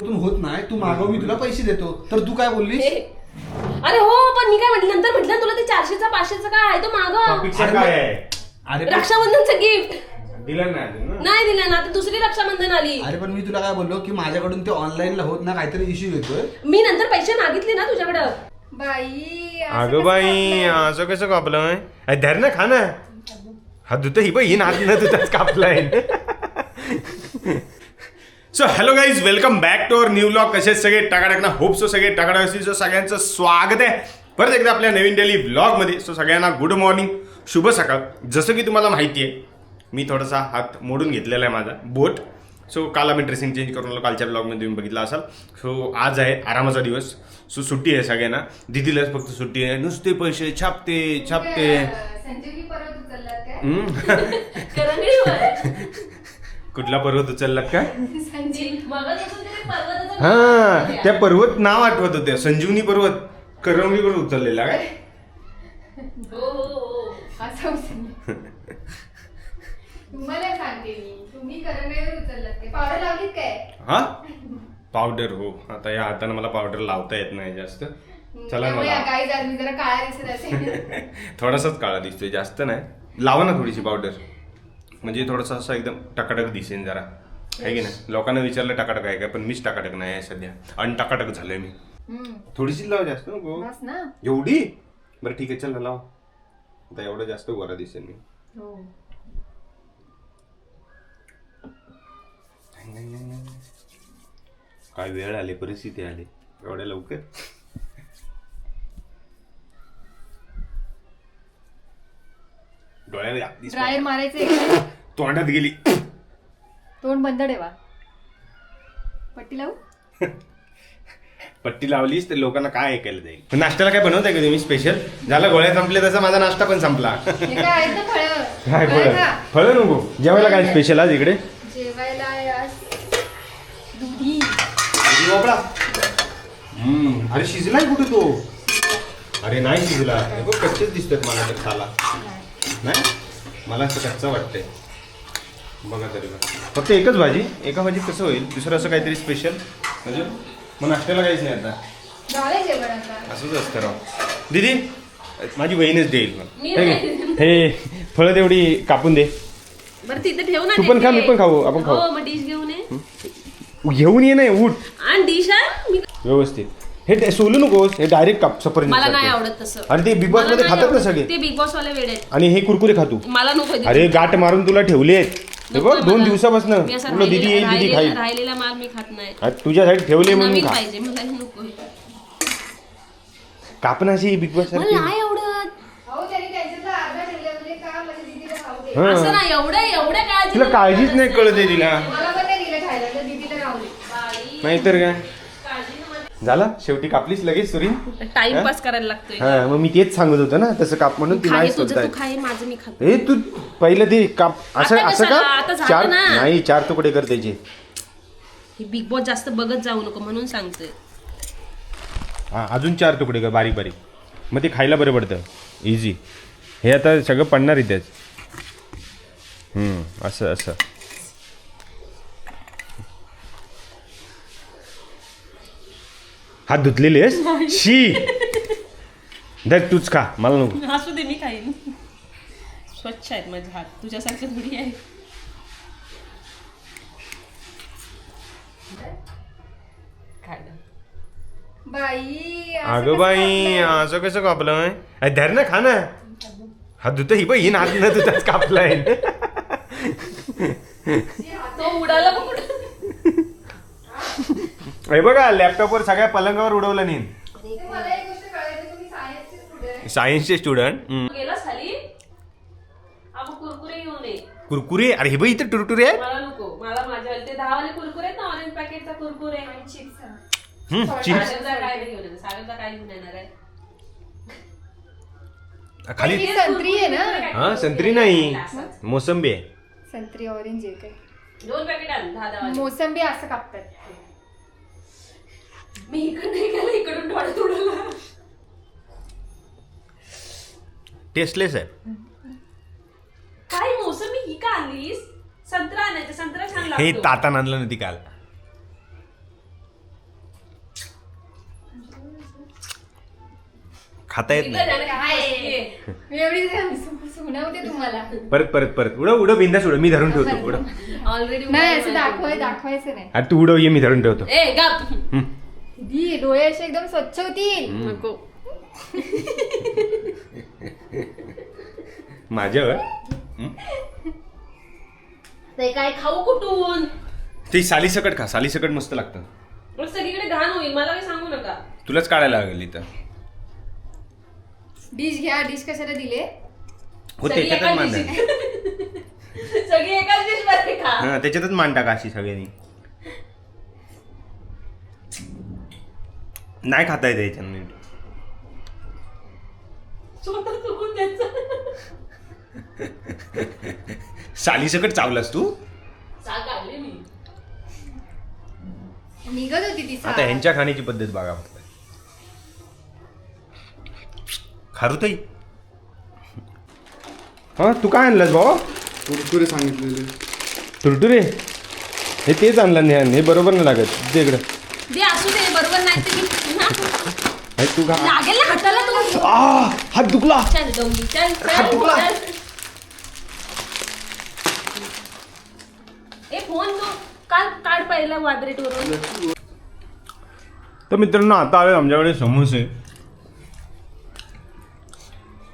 तू होत नाही तू मागव मी तुला पैसे देतो. तर तू काय बोललीस? अरे हो पण मी काय म्हटलं नंतर म्हटलं तुला ते चारशेचा पाचशेचा काय आहे तो माग टॉपिकचं काय आहे? अरे पण- रक्षाबंधनचं गिफ्ट दिलं नाही अजून ना? नाही दिलं ना आता दुसरी रक्षाबंधन आली. अरे पण मी तुला काय बोललो की माझ्याकडून ते ऑनलाईनला होत ना काहीतरी इश्यू येतोय. मी नंतर पैसे मागितले ना तुझ्याकडं. बाई अगं बाई? असं कसं कापलं धर ना खा ना. हा दुत ही बाई हात न दुधाच कापलाय. So hello guys welcome back to our new blog कसे सगळे? टाकाटाक ना होप सो सगळे टाकाटाक असतील सो सगळ्यांचं स्वागत आहे. परत एकदा आपल्या नवीन डेली ब्लॉगमध्ये सो सगळ्यांना गुड मॉर्निंग शुभ सकाळ. जसं की तुम्हाला माहिती आहे मी थोडासा हात मोडून घेतलेला आहे माझा बोट. सो काल आम्ही ड्रेसिंग चेंज करून आलो कालच्या ब्लॉगमध्ये तुम्ही बघितला असाल. सो आज आहे आरामाचा दिवस. सो सुट्टी आहे सगळ्यांना. दिदीलाच फक्त सुट्टी आहे. नुसते पैसे छापते छापते. कुठला पर्वत उचलला काय? हा त्या पर्वत नाव आठवत होते. संजीवनी पर्वत करंगलीवर उचललेला काय? हो हो हो. तुम्हाला सांगते मी करंगळीवर पावडर लावलीत काय? हा? पावडर हो. आता या हाताने मला पावडर लावता येत नाही जास्त. चला त्यामुळे मला. काही आज मी जरा काळा दिसत असेल. थोडासाच काळा दिसतोय जास्त नाही. लावा ना थोडीशी पावडर म्हणजे थोडंसं असं एकदम टकाटक दिसेन जरा. आहे की नाही? लोकांना विचारलं टकाटक आहे का पण मीच टकाटक नाही आहे सध्या. अनटकाटक झालोय मी. हम्म, थोडीशी लावा जास्त नको. बस ना. एवढी? बरं ठीक आहे चल लाव. आता एवढं जास्त गोरा दिसेल मी. हो. काय वेळ आली परिस्थिती आली. एवढ्या लवकर? डोळ्याला ड्रायर मारायचं तोंडात गेली. तोंड बंद ठेवा. पट्टी लावू? पट्टी लावलीस तर लोकांना काय ऐकायला जाईल नाश्त्याला काय बनवताय का तुम्ही? स्पेशल झाला गोळ्या संपले तसा माझा नाश्ता पण संपला. हे काय आहेत ना फळं? काय फळं? फळ खा. फळ नको. जेवायला काय स्पेशल आज इकडे? जेवायला आज भोपळा हम्म, अरे शिजलाय कुठे तो? अरे नाही शिजला. हे बघ कच्चेच दिसतात मला तर खाला. नाही? मला असं कच्चं वाटतंय. बघा तरी बघा. फक्त एकच भाजी? एका भाजीत कसं होईल? दुसरं असं काहीतरी स्पेशल म्हणजे मग नाश्त्याला काहीच नाही आता. असंच असतं राव. दीदी माझी बहीणच देईल मग मी हे. हे फळं तेवढी कापून दे. बरं तिथे ठेव ना तू पण खा. मी पण खाऊ, आपण खाऊ. हो मग डिश घेऊन ये नाही उठ. आणि मी व्यवस्थित. हे ते सोलू नकोस हे डायरेक्ट काप सफरचंद मला नाही सारखे. आवडत तसं. अरे ते बिग बॉस मला मध्ये नाही खातात ना आवडत. सगळे? ते बिग बॉस वाले वेळ आहेत. आणि हे कुरकुरे खातू मला नको. अरे गाठ मारून तुला ठेवले आहेत. हे नको बघ दोन मला. दिवसापासून. मी असं तुला दिदी येईल राहिलेला- दिदी खाईल. राहिलेला- माल मी खात नाही. तुझ्यासाठी ठेवले म्हणून नवीन खा. पाहिजे मला हे नको. कापणाशी बिग बॉस मला नाही आवडत. अहो त्यांनी त्यांच्यातला अर्धा ठेवला म्हणजे का? माझ्या दीदीला खाऊ दे. हा. असं नाही एवढं एवढं काळजी तिला काळजीच नाही कळत आहे तिला मला पण नाही दिलं खायला तर दीदीला खाऊ दे नाहीतर काय? झाला? शेवटी कापलीस लगेच सुरी? टाइमपास करायला लागतोय. हा मग मी तेच सांगत होतो ना तसं काप म्हणून ती खाय नाही तुझं तू खाय माझं मी खातो. ए तू पहिलं ते काप असं आता असं? आता का झालं चार ना. नाही चार तुकडे कर त्याचे. हे बिग बॉस जास्त बघत जाऊ नको म्हणून सांगतोय. हा अजून चार तुकडे कर बारीक बारीक. मग ते खायला बरं पडतं. इझी हे आता सगळं पडणार इथेच. हम्म, असं असं. हात धुतलेले आहेस? शी. धर तूच खा. मला नको. असू दे मी खाईन. स्वच्छ आहेत माझे हात. तुझ्यासारखे थोडी आहे. बाई अगं कसं बाई? असं कसं कापलं अरे धर ना खा ना. हा धुत ही बाई न धुताच कापलाय. तो उडाला. हे बघा लॅपटॉपवर सगळ्या पलंगावर उडवलं नाही ते मला एक गोष्ट कळायची तुम्ही सायन्सचे स्टुडंट सायन्सचे स्टुडंट गेलास खाली? आपण कुरकुरे घेऊन ये. कुरकुरे? अरे हे बाई इथं टुरटुरे आहे मला नको. मला माझ्या ते दहा वाले कुरकुरे आहेत ना? ऑरेंज पॅकेटचा कुरकुरे. चिप्स हम्म, चिप्स सागरचा काय नाही घेऊन येणार? सागरचा काय घेऊन येणार आहे? खाली? ही संत्री आहे ना? हा संत्री नाही. मोसंबी आहे. संत्री ऑरेंज आहे काय? दोन पॅकेट आण दहा दहा वाले. मोसंबी असं कापतात. मी इकडे गेला इकडून डोळ्यात उडवला टेस्टलेस आहे. काय मोसंबी ही का आणलीस? संत्रा आणायचं संत्रा छान हे लागतो. ताता आणलं नव्हती काल. खाता येत नाही. काय आहे? मी एवढी सुनवते तुम्हाला. परत परत परत. उडव उडव बिंदास उडव. मी धरून ठेवतो. उडव. ऑलरेडी नाही असं दाखवाय दाखवायचं नाही. अरे तू उडव ये मी धरून ठेवतो. ए गप. हम्म. दी डोळे असे एकदम स्वच्छ होतील. नको. माझ्यावर? ते काय खाऊ कुठून? ते सालीसकट खा सालीसकट मस्त लागतं. मग सगळीकडे घाण होईल मला काही सांगू नका. तुलाच काढायला लागेल इथं. डिश घ्या डिश कशाला दिले? हो सगळी त्याच्यातच एकाच मान dish- सगळी एकाच डिशमध्ये खा. हा त्याच्यातच मान टाका अशी सगळ्यांनी. नाही खाता येते याच्यानं नीट. स्वतः चुकून द्यायचं. सालीसकट चावलास तू? मी. निघत होती ती आता ह्यांच्या खाण्याची पद्धत बघा फक्त. खारुताई हा तू काय आणलंस भाऊ? कुरकुरे सांगितलेले. तुरटुरे? हे तेच आणलं नाही हे बरोबर नाही लागत. ते इकडं. दे असू दे बरोबर नाही ते मी- ना. हे तू खा लागेल ना हाताला तू आ हात दुखला. चल डोंगी चल हात चल दुखला. चल. ए फोन तो काढ काढ पहिला वादरेट वरून. तर मित्रांनो आता आले आमच्याकडे समोसे.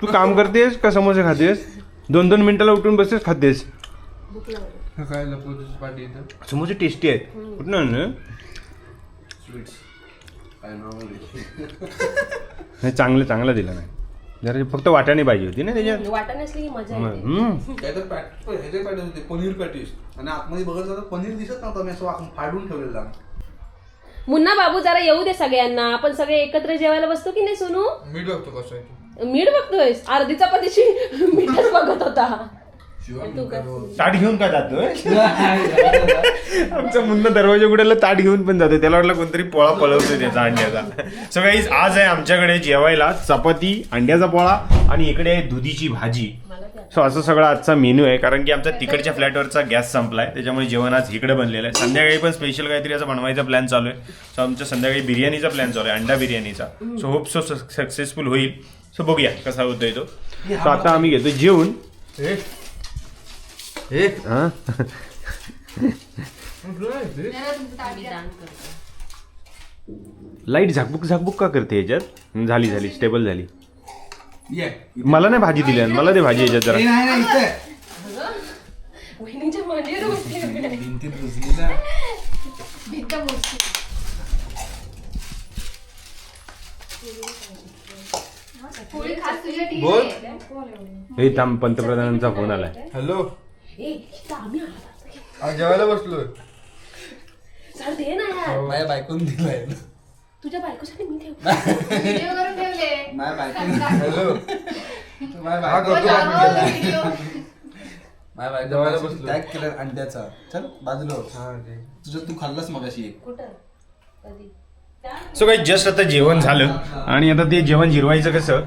तू काम करतेस का समोसे खातेस? दोन दोन मिनिटाला उठून बसतेस खातेस. काय लपवतेस पाठी इथं. समोसे टेस्टी आहेत. कुठं आणलं? स्वीट्स? नाही चांगलं चांगलं दिलं नाही. जरा फक्त वाटाणे पाहिजे होती ना त्याच्यात. वाटा नसली की मजा येते. हम्म. काय तर पॅट ह्याचे पॅटीस होते पनीर पॅटीस. आणि आतमध्ये बघत तर पनीर दिसत नव्हतं मी असं वाकून फाडून ठेवलेला मुन्ना बाबू जरा येऊ दे सगळ्यांना. आपण सगळे एकत्र जेवायला बसतो की नाही सोनू? मीठ बघतो कसं आहे मीठ बघतोय अर्धी चपातीची मीठच बघत होता? ताट घेऊन का जातोय? आमचा मुन्ना दरवाजा उघडायला ताट घेऊन पण जातो त्याला वाटलं कोणतरी पोळा पळवतोय त्याचा अंड्याचा सो गाईज आज आहे आमच्याकडे जेवायला चपाती अंड्याचा पोळा आणि इकडे आहे दुधीची भाजी. सो असं सगळा आजचा मेनू आहे कारण की आमचा तिकडच्या फ्लॅटवरचा गॅस संपलाय. त्याच्यामुळे जेवण आज इकडे बनलेलं आहे. संध्याकाळी पण स्पेशल काहीतरी असं बनवायचा प्लॅन चालू आहे. सो आमच्या संध्याकाळी बिर्याणीचा प्लॅन चालू आहे अंडा बिर्याणीचा. सो होप सो सक्सेसफुल होईल. सो बघूया कसा होतोय तो. सो आता आम्ही घेतो जेवून हा? लाइट झाकबुक झाकबुक का करते याच्यात? झाली झाली स्टेबल झाली. ये. मला नाही भाजी दिली मला दे भाजी याच्यात हे जरा. हे थांब पंतप्रधानांचा फोन आलाय. हॅलो. ए. आज जेवायला बसलोय. दे ना यार. माझ्या बायकोन दिलाय. तुझ्या बायकोसाठी मी ठेव व्हिडिओ करून ठेवले. माझ्या बायकोन हॅलो. माझ्या हो, दाखव व्हिडिओ. माझ्या बायको टॅग केलं अंड्याचा. चल बाजूला हो. तुझं तू खाल्लंस मग अशी एक. कुठं? कधी? सो काही जस्ट आता जेवण झालं. आणि आता ते जेवण जिरवायचं कसं?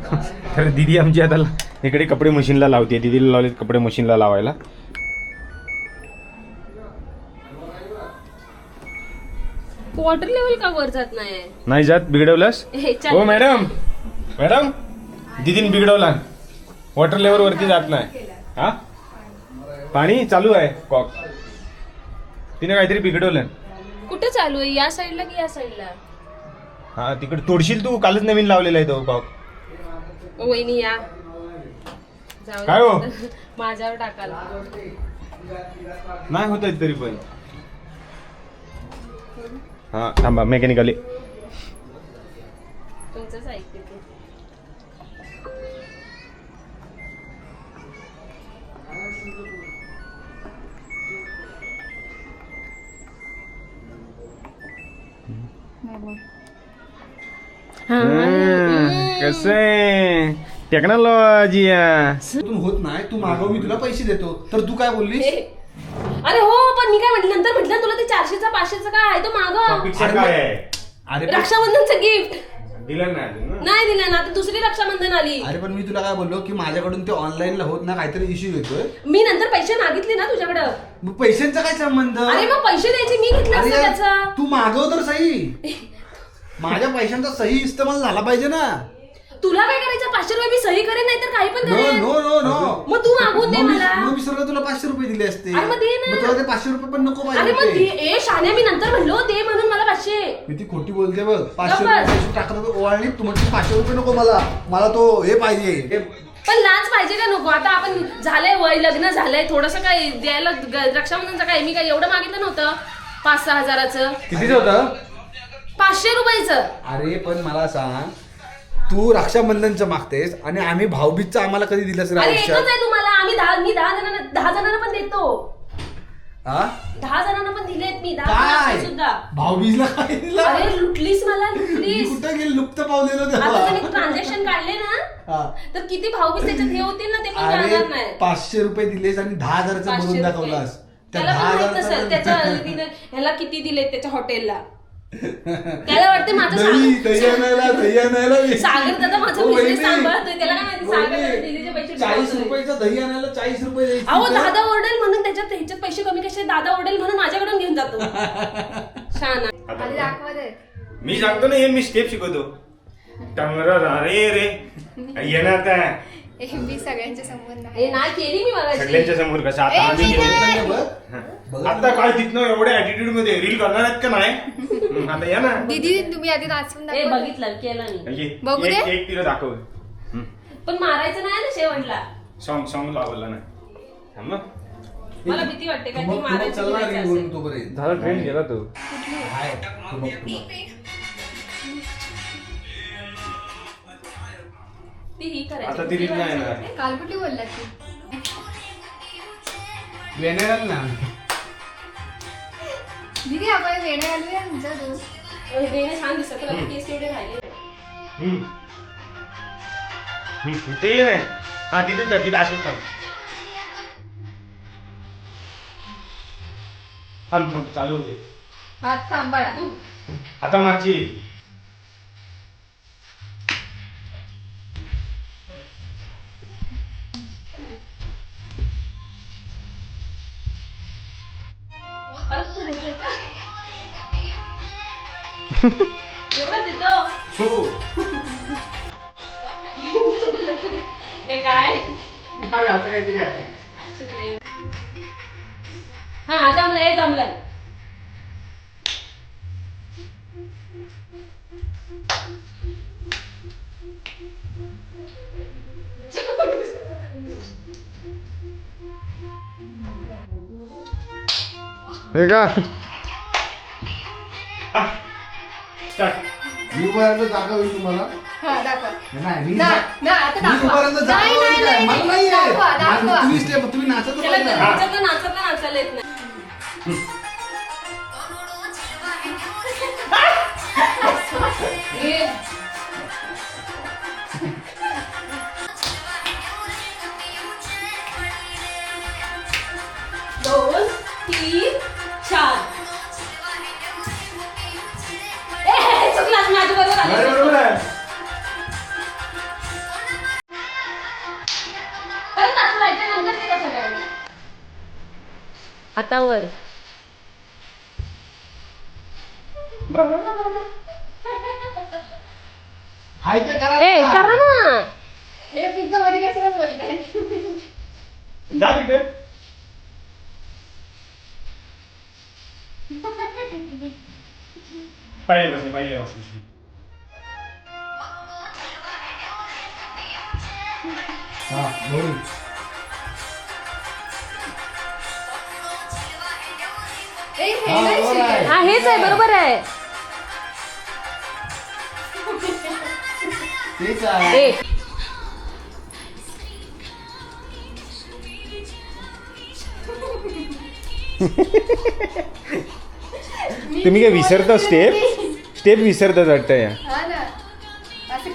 तर दिदी आमची आता इकडे कपडे मशीनला लावते. दिदीला लावलेत कपडे मशीनला लावायला. वॉटर लेवल का वर जात नाही नाही जात? बिघडवलंस? हे चल. हो मॅडम मॅडम दिदीन बिघडवला. वॉटर लेवल वरती जात नाही. हा? पाणी चालू आहे कॉक तिने काहीतरी बिघडवलं कुठं चालू आहे? या साईडला की या साईडला हा तिकडे तोडशील तू? कालच नवीन लावलेला आहे तो कॉक वहिनी या. जाऊ. काय हो? माझ्यावर टाकाला नाही होत आहेत तरी पण. हा थांबा मेकॅनिकली तुमचंच ऐकते ते. कसं आहे? टेक्नॉलॉजी तू होत नाही तू मागव मी तुला पैसे देतो. तर तू काय बोललीस? अरे हो पण मी काय म्हटलं नंतर म्हटलं तुला ते चारशेचा पाचशेचा काय आहे? तो माग. काय आहे? अरे पण- रक्षाबंधनचं गिफ्ट दिलं नाही अजून ना? नाही दिला ना आता दुसरी रक्षाबंधन आली. अरे पण मी तुला काय बोललो की माझ्याकडून ते ऑनलाईनला होत ना काहीतरी इश्यू येतोय. मी नंतर पैसे मागितले ना तुझ्याकडं. मग पैशांचा काय संबंध? अरे मग पैसे द्यायचे मी घेतले असते त्याचा. तू मागव तर सही. माझ्या पैशांचा सही इस्तेमाल झाला पाहिजे ना. तुला काय करायचं? पाचशे रुपये मी सही करेन नाही तर काही पण नो करेन. नो नो नो मग तू मागवून दे मला. मग मी सरळ तुला पाचशे रुपये दिले असते. अरे मग दे ना. मग तुला ते पाचशे रुपये पण नको अरे मग पाहिजे दे- ए शान्या मी नंतर म्हणलो दे म्हणून मला पाचशे. मी ती खोटी बोलते बघ. पाचशे. रुपये पैसे टाकत होते ओवाळणी. तू म्हणते पाचशे रुपये नको मला. मला तो हे पाहिजे. हे पण लाच पाहिजे का नको? आता आपण झालंय वय लग्न झालंय. थोडस काय द्यायला ग- रक्षाबंधनचं काय मी काय एवढं मागितलं नव्हतं. पाच सहा हजाराचं. कितीच होतं? पाचशे रुपयाचं. अरे पण मला सांग. तू रक्षाबंधनचं मागतेस आणि आम्ही भाऊबीजचं आम्हाला कधी दिलंस रे अरे एकच आयुष्यात आहे तुम्हाला. आम्ही दहा मी दहा जणांना दहा जणांना पण देतो. हा? दहा जणांना पण दिलेत मी. दहा काय? जणांना सुद्धा. भाऊबीजला काय दिलं? अरे लुटलीस मला मी लुटलीस कुठं गेली? लुप्त पावलेलो आता तेव्हा ट्रान्झॅक्शन काढले ना हा. तर किती भाऊबीज त्याच्यात हे होतील ना ते पण अरे जाणार नाही. पाचशे रुपये दिलेस आणि दहा हजारचं पाचशे भरून रुपये. दाखवलास. त्या त्याला दहा हजाराचं त्याच्या ह्याला किती दिले त्याच्या हॉटेलला त्याला वाटते माझं दही सागर- दही आणायला दही आणायला मी- सागर दादा माझा ओ, बिझनेस वहिनी. सांभाळतोय त्याला काय माहिती सागर दादा वहिनी, दिदीचे पैसे चाळीस डुबवतोय. रुपयाचं दही आणायला चाळीस रुपये द्यायचे अहो दादा ओरडेल म्हणून त्याच्यात ह्याच्यात पैसे कमी कसे? दादा ओरडेल म्हणून माझ्याकडून घेऊन जातो. छान आधी मी सांगतो ना हे मी स्टेप शिकवतो. टंगरा रे रे. येणार काय? मी सगळ्यांच्या समोर नाही हे नाही केली मी बघायची सगळ्यांच्या समोर कसं? आता आम्ही गेलो. नाही. काय तिथनं एवढ्या ऍटिट्यूडमध्ये रील करणार आहेत का नाही? आता या ना. दीदी तुम्ही आधी नाचून हे दाखवा. बघितलं केलं ये, बघू एक दे. एक तिला दाखव. पण मारायचं नाही ना शेवटला. सॉन्ग सॉन्ग लावला नाही. थांब हं. मला भीती वाटते काय तू मारायचं चल ना बिरायचं ring असेल. वरून तोपर्यंत. झाला ट्रेंड गेला तो. बघ, तू ही आता ती रील नाही येणार. काल ती येणार ना. दीदी आपण वेण्या घालूया रेने छान दिसत तुला केस एवढे राहिले. हम्म. हम्म, ते नाही हा तिथे जा, तिथे असंच थांब. थांब, थांब, चालू होते. हात सांभाळा आता माझी एवढं देतो हो हे काय काय आता काय ते काय हा जमलं हे जमलं हे का मी उभारायचं जागा होईल तुम्हाला हा दाखवा नाही मी ना ना आता मी दाखवा उभारायचं जागा नाही होईल काय? नाही मला नाही नाही आहे. दाखवा मला- दाखवा तुम्ही नाचत. नाचत नाचत नाचायला येत नाही. हाय ते करा ए ना. करा ना हे पिझ्झा मध्ये कशाला बोलताय जा तिथे पाहिजे बसले पाहिजे बसले. हा, भरून. ए, हे हा, नाही बरोबर आहे. शिकत. हा हेच आहे बरोबर आहे तुम्ही काय विसरता स्टेप? स्टेप विसरता वाटतं या. हा ना. असं